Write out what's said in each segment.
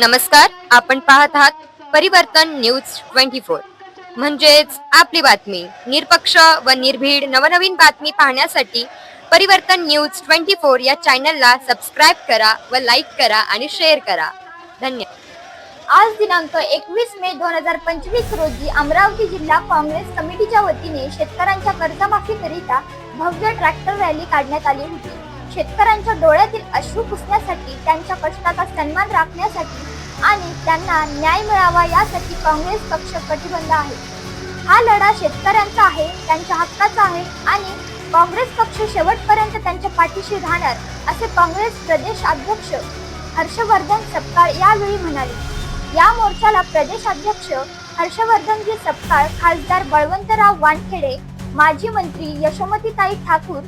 नमस्कार आपण पाहत आहात परिवर्तन न्यूज ट्वेंटी फोर. म्हणजेच आपली बातमी निरपक्ष व निर्भीड नवनवीन बातमी पाहण्यासाठी परिवर्तन न्यूज ट्वेंटी फोर या चॅनलला सबस्क्राईब करा व लाईक करा आणि शेअर करा. धन्यवाद. आज दिनांक एकवीस मे दोन हजार पंचवीस रोजी अमरावती जिल्हा काँग्रेस कमिटीच्या वतीने शेतकऱ्यांच्या कर्जमाफीकरिता भव्य ट्रॅक्टर रॅली काढण्यात आली होती. शेतकऱ्यांच्या डोळ्यातील अश्रू पुसण्यासाठी त्यांच्या कष्टाचा सन्मान राखण्यासाठी आणि त्यांना न्याय मिळावा यासाठी काँग्रेस पक्ष कटिबद्ध आहे. हा लढा शेतकऱ्यांचा आहे त्यांच्या हक्काचा आहे आणि काँग्रेस पक्ष शेवटपर्यंत त्यांच्या पाठीशी राहणार असे काँग्रेस प्रदेश अध्यक्ष हर्षवर्धन सपकाळ यावेळी म्हणाले. या मोर्चाला प्रदेशाध्यक्ष हर्षवर्धनजी सपकाळ खासदार बळवंतराव वानखेडे माजी मंत्री यशोमतीताई ठाकूर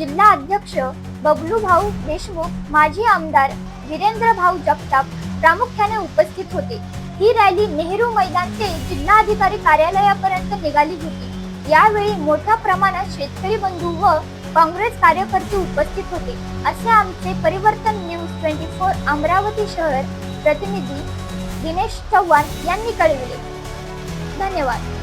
जिल्हा अध्यक्ष बबलू भाऊ देशमुख माजी आमदार वीरेंद्र भाऊ जगताप प्रामुख्याने उपस्थित होते. ही रॅली नेहरू मैदान ते जिल्हाधिकारी कार्यालयापर्यंत निघाली होती. यावेळी मोठ्या प्रमाणात शेतकरी बंधू व काँग्रेस कार्यकर्ते उपस्थित होते. असे आमचे परिवर्तन न्यूज ट्वेंटी फोर अमरावती शहर प्रतिनिधी दिनेश चव्हाण यांनी कळविले. धन्यवाद.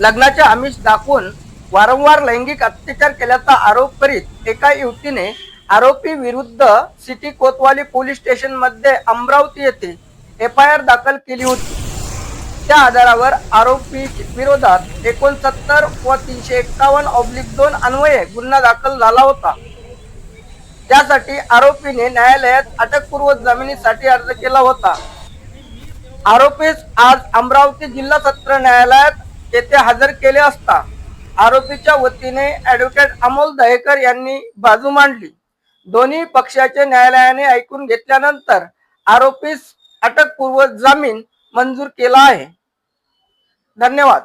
लग्नाचे आमिष दाखवून वारंवार लैंगिक अत्याचार केल्याचा आरोप करीत एका युवतीने आरोपी विरुद्ध सिटी कोतवाली पोलीस स्टेशनमध्ये अमरावती येथे एफ आय आर दाखल केली होती. त्या आधारावर आरोपी विरोधात एकोणसत्तर व तीनशे एक्कावन्न ऑब्लिक दोन अन्वये गुन्हा दाखल झाला होता. त्यासाठी आरोपीने न्यायालयात अटकपूर्व जमिनीसाठी अर्ज केला होता. आरोपीस आज अमरावती जिल्हा सत्र न्यायालयात येथे हजर केले असता आरोपीच्या वतीने ऍडव्होकेट अमोल दहेकर यांनी बाजू मांडली. दोन्ही पक्षाचे न्यायालयाने ऐकून घेतल्यानंतर आरोपीस अटकपूर्व जामीन मंजूर केला आहे. धन्यवाद.